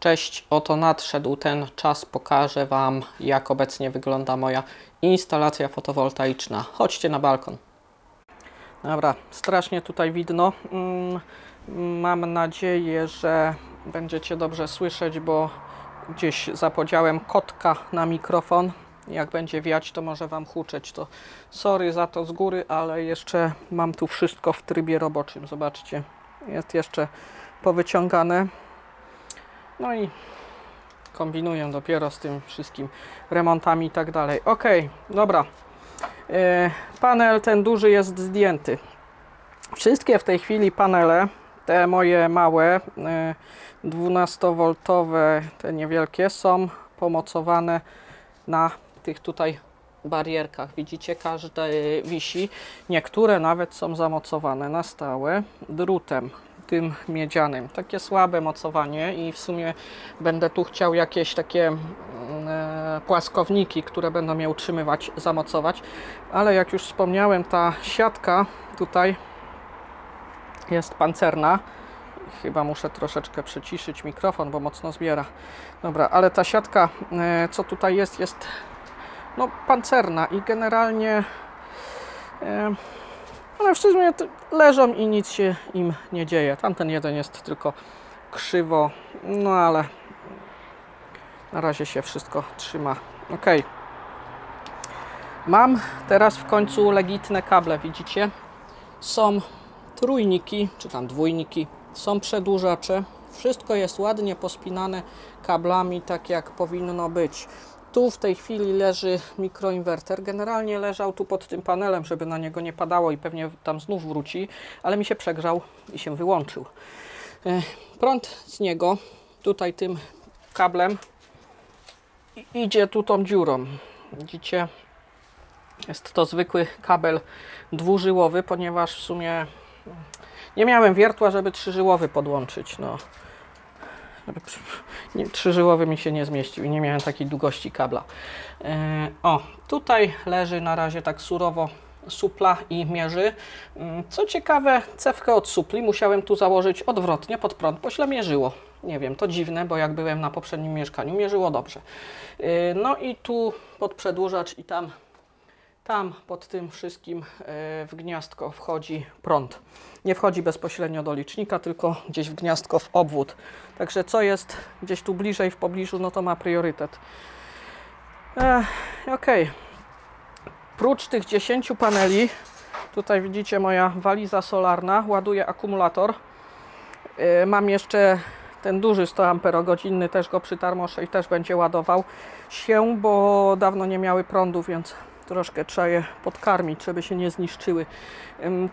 Cześć, oto nadszedł ten czas. Pokażę Wam, jak obecnie wygląda moja instalacja fotowoltaiczna. Chodźcie na balkon. Dobra, strasznie tutaj widno. Mm, Mam nadzieję, że będziecie dobrze słyszeć, bo gdzieś zapodziałem kotka na mikrofon. Jak będzie wiać, to może Wam huczeć. To sorry za to z góry, ale jeszcze mam tu wszystko w trybie roboczym. Zobaczcie, jest jeszcze powyciągane. No i kombinuję dopiero z tym wszystkim remontami i tak dalej. Ok, dobra. E, Panel ten duży jest zdjęty. Wszystkie w tej chwili panele, te moje małe, 12V, te niewielkie, są pomocowane na tych tutaj barierkach. Widzicie, każde wisi. Niektóre nawet są zamocowane na stałe drutem tym miedzianym. Takie słabe mocowanie i w sumie będę tu chciał jakieś takie mm, e, płaskowniki, które będą je utrzymywać, zamocować. Ale jak już wspomniałem, ta siatka tutaj jest pancerna. Chyba muszę troszeczkę przyciszyć mikrofon, bo mocno zbiera. Dobra, ale ta siatka, e, co tutaj jest, jest no, pancerna i generalnie e, one wszystkie leżą i nic się im nie dzieje. Tamten jeden jest tylko krzywo, no ale na razie się wszystko trzyma. Ok. Mam teraz w końcu legitne kable, widzicie? Są trójniki, czy tam dwójniki, są przedłużacze. Wszystko jest ładnie pospinane kablami, tak jak powinno być. Tu w tej chwili leży mikroinwerter. Generalnie leżał tu pod tym panelem, żeby na niego nie padało i pewnie tam znów wróci, ale mi się przegrzał i się wyłączył. E, Prąd z niego tutaj tym kablem idzie tu tą dziurą. Widzicie? Jest to zwykły kabel dwużyłowy, ponieważ w sumie nie miałem wiertła, żeby trzyżyłowy podłączyć. No. Trzyżyłowy mi się nie zmieścił i nie miałem takiej długości kabla. E, o, tutaj leży na razie tak surowo supla i mierzy. Mm, Co ciekawe, cewkę od supli musiałem tu założyć odwrotnie pod prąd, bo źle mierzyło. Nie wiem, to dziwne, bo jak byłem na poprzednim mieszkaniu, mierzyło dobrze. E, No i tu pod przedłużacz i tam tam pod tym wszystkim e, w gniazdko wchodzi prąd. Nie wchodzi bezpośrednio do licznika, tylko gdzieś w gniazdko w obwód. Także co jest gdzieś tu bliżej w pobliżu, no to ma priorytet. E, ok. Prócz tych 10 paneli, tutaj widzicie moja waliza solarna, ładuje akumulator. E, mam jeszcze ten duży 100 amperogodzinny, też go przytarmoszę i też będzie ładował się, bo dawno nie miały prądu, więc troszkę trzeba je podkarmić, żeby się nie zniszczyły.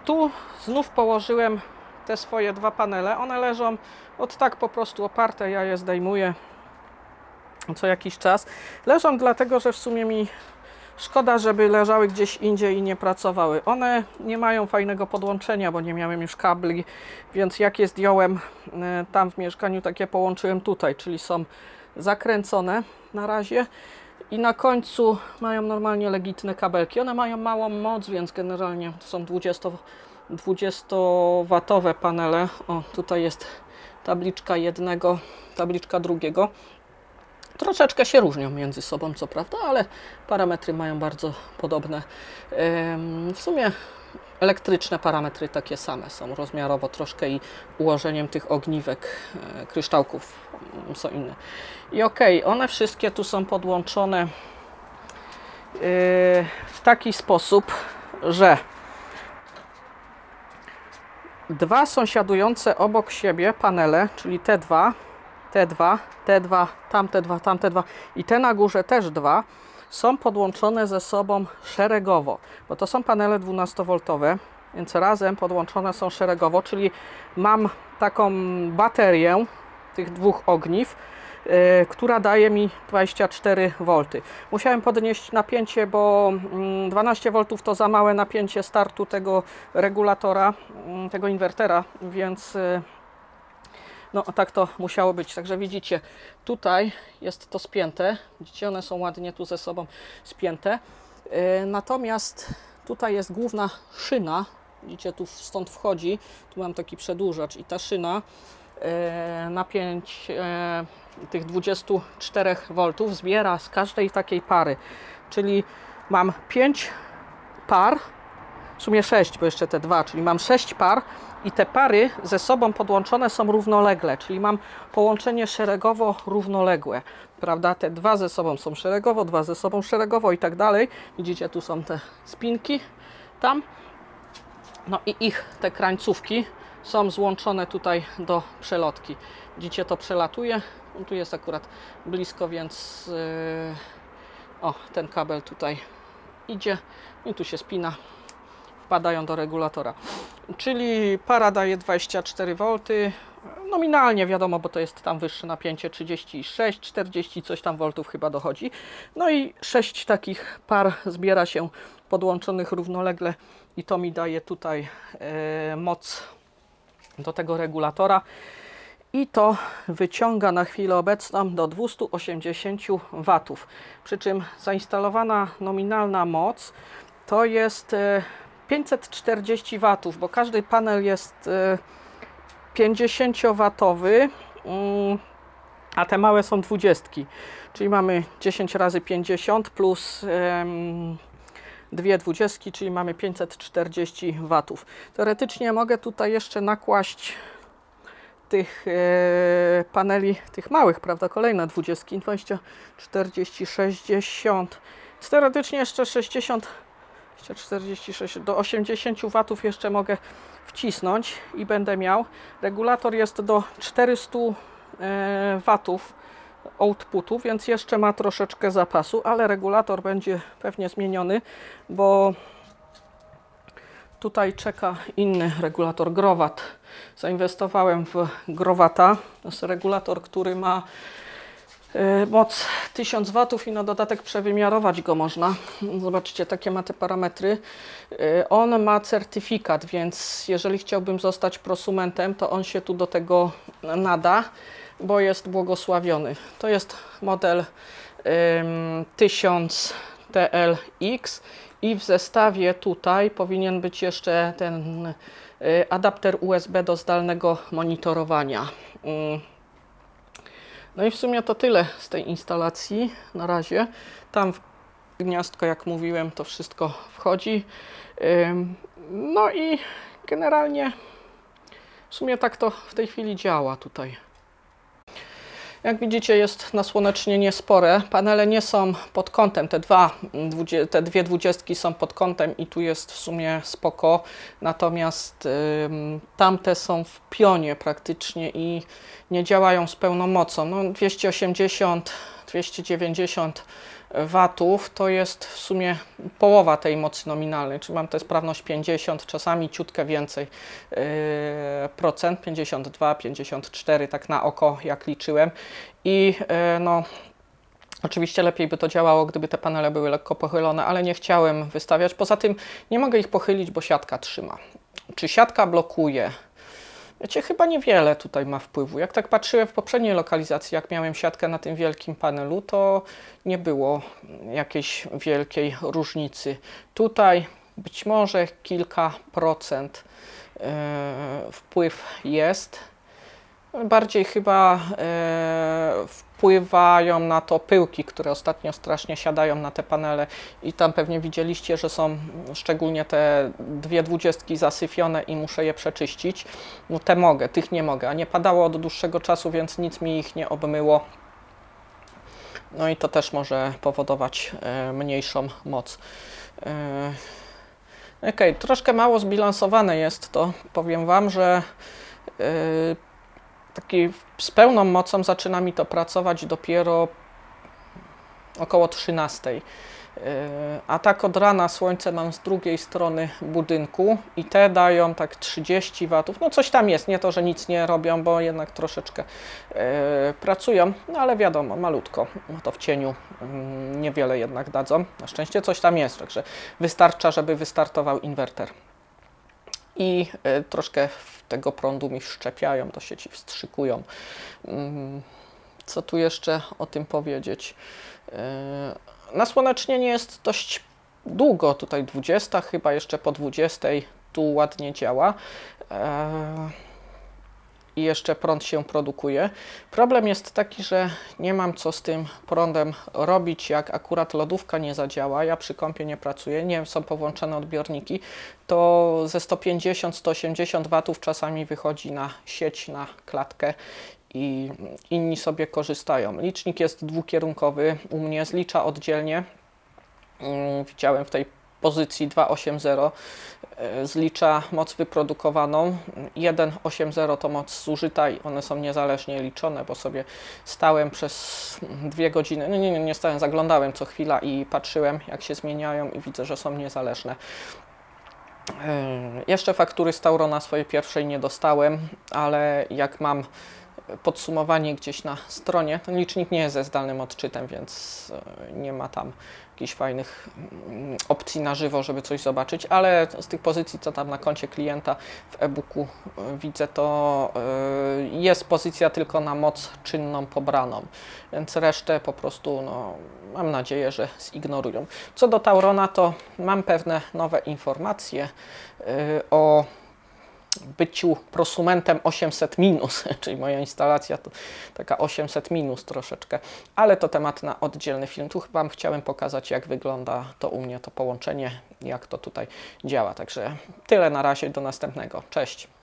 Tu znów położyłem te swoje dwa panele. One leżą od tak po prostu oparte, ja je zdejmuję co jakiś czas. Leżą dlatego, że w sumie mi szkoda, żeby leżały gdzieś indziej i nie pracowały. One nie mają fajnego podłączenia, bo nie miałem już kabli, więc jak je zdjąłem e, tam w mieszkaniu, takie połączyłem tutaj, czyli są zakręcone na razie i na końcu mają normalnie legitne kabelki. One mają małą moc, więc generalnie to są 20, 20-watowe panele. O, tutaj jest tabliczka jednego, tabliczka drugiego. Troszeczkę się różnią między sobą, co prawda, ale parametry mają bardzo podobne. W sumie elektryczne parametry takie same są rozmiarowo troszkę i ułożeniem tych ogniwek, e, kryształków są inne. I okej, one wszystkie tu są podłączone e, w taki sposób, że dwa sąsiadujące obok siebie panele, czyli te dwa, te dwa, te dwa, tamte dwa, tamte dwa i te na górze też dwa, są podłączone ze sobą szeregowo, bo to są panele 12V, więc razem podłączone są szeregowo, czyli mam taką baterię tych dwóch ogniw, yy, która daje mi 24 V. Musiałem podnieść napięcie, bo mm, 12 V to za małe napięcie startu tego regulatora, mm, tego inwertera, więc yy, no tak to musiało być. Także widzicie, tutaj jest to spięte. Widzicie, one są ładnie tu ze sobą spięte. Yy, Natomiast tutaj jest główna szyna. Widzicie, tu stąd wchodzi. Tu mam taki przedłużacz i ta szyna e, napięć e, tych 24 V zbiera z każdej takiej pary. Czyli mam 5 par, w sumie 6, bo jeszcze te dwa, czyli mam 6 par i te pary ze sobą podłączone są równolegle, czyli mam połączenie szeregowo równoległe, prawda? Te dwa ze sobą są szeregowo, dwa ze sobą szeregowo i tak dalej. Widzicie, tu są te spinki tam. No i ich te krańcówki są złączone tutaj do przelotki. Widzicie, to przelatuje. No, tu jest akurat blisko, więc yy, o, ten kabel tutaj idzie i tu się spina wpadają do regulatora. Czyli para daje 24 V. Nominalnie wiadomo, bo to jest tam wyższe napięcie 36, 40, coś tam voltów chyba dochodzi. No i 6 takich par zbiera się podłączonych równolegle i to mi daje tutaj e, moc do tego regulatora i to wyciąga na chwilę obecną do 280 W. Przy czym zainstalowana nominalna moc to jest e, 540 W, bo każdy panel jest 50W, mm, a te małe są 20. Czyli mamy 10 razy 50 plus dwie 20, czyli mamy 540 W. Teoretycznie mogę tutaj jeszcze nakłaść tych e, paneli, tych małych, prawda, kolejne 20, 20, 40, 60, teoretycznie jeszcze 60 246 do 80 W jeszcze mogę wcisnąć i będę miał. Regulator jest do 400 e, W outputu, więc jeszcze ma troszeczkę zapasu, ale regulator będzie pewnie zmieniony, bo tutaj czeka inny regulator Growat. Zainwestowałem w Growata. To jest regulator, który ma moc 1000 W i na dodatek przewymiarować go można. Zobaczcie, takie ma te parametry. E, on ma certyfikat, więc jeżeli chciałbym zostać prosumentem, to on się tu do tego nada, bo jest błogosławiony. To jest model um, 1000 TLX i w zestawie tutaj powinien być jeszcze ten e, adapter USB do zdalnego monitorowania. No i w sumie to tyle z tej instalacji na razie. Tam w gniazdko, jak mówiłem, to wszystko wchodzi. No i generalnie w sumie tak to w tej chwili działa tutaj. Jak widzicie jest nasłonecznienie spore. Panele nie są pod kątem, te, dwa, te dwie dwudziestki są pod kątem i tu jest w sumie spoko. Natomiast y, tamte są w pionie praktycznie i nie działają z pełną mocą. No, 280, 290 watów to jest w sumie połowa tej mocy nominalnej, czyli mam tę sprawność 50, czasami ciutkę więcej yy, procent, 52, 54, tak na oko jak liczyłem i yy, no Oczywiście lepiej by to działało, gdyby te panele były lekko pochylone, ale nie chciałem wystawiać. Poza tym nie mogę ich pochylić, bo siatka trzyma. Czy siatka blokuje? Wiecie, chyba niewiele tutaj ma wpływu. Jak tak patrzyłem w poprzedniej lokalizacji, jak miałem siatkę na tym wielkim panelu, to nie było jakiejś wielkiej różnicy. Tutaj być może kilka procent e, wpływ jest. Bardziej chyba e, wpływają na to pyłki, które ostatnio strasznie siadają na te panele i tam pewnie widzieliście, że są szczególnie te dwie dwudziestki zasyfione i muszę je przeczyścić. No te mogę, tych nie mogę, a nie padało od dłuższego czasu, więc nic mi ich nie obmyło. No i to też może powodować e, mniejszą moc. E, ok, troszkę mało zbilansowane jest to. Powiem Wam, że e, taki z pełną mocą zaczyna mi to pracować dopiero około 13. E, a tak od rana słońce mam z drugiej strony budynku i te dają tak 30 watów. No coś tam jest, nie to, że nic nie robią, bo jednak troszeczkę e, pracują, no ale wiadomo, malutko, no to w cieniu mm, niewiele jednak dadzą. Na szczęście coś tam jest, także wystarcza, żeby wystartował inwerter i e, troszkę tego prądu mi wszczepiają, do sieci wstrzykują. Mm, co tu jeszcze o tym powiedzieć? E, nasłonecznienie jest dość długo, tutaj 20, chyba jeszcze po 20 tu ładnie działa. I jeszcze prąd się produkuje. Problem jest taki, że nie mam co z tym prądem robić, jak akurat lodówka nie zadziała. Ja przy kąpie nie pracuję, nie są powłączone odbiorniki, to ze 150-180 watów czasami wychodzi na sieć, na klatkę i inni sobie korzystają. Licznik jest dwukierunkowy, u mnie zlicza oddzielnie. Mm, Widziałem w tej pozycji 280 e, zlicza moc wyprodukowaną. 180 to moc zużyta i one są niezależnie liczone, bo sobie stałem przez dwie godziny, no nie, nie, nie stałem, zaglądałem co chwila i patrzyłem jak się zmieniają i widzę, że są niezależne. E, Jeszcze faktury z Taurona swojej pierwszej nie dostałem, ale jak mam podsumowanie gdzieś na stronie, ten licznik nie jest ze zdalnym odczytem, więc e, nie ma tam jakichś fajnych mm, opcji na żywo, żeby coś zobaczyć, ale z tych pozycji, co tam na koncie klienta w e-booku e, widzę, to e, jest pozycja tylko na moc czynną pobraną, więc resztę po prostu no, mam nadzieję, że zignorują. Co do Taurona, to mam pewne nowe informacje o byciu prosumentem 800 minus, czyli moja instalacja to taka 800 minus troszeczkę, ale to temat na oddzielny film. Tu chyba chciałem pokazać, jak wygląda to u mnie, to połączenie, jak to tutaj działa. Także tyle na razie, do następnego. Cześć.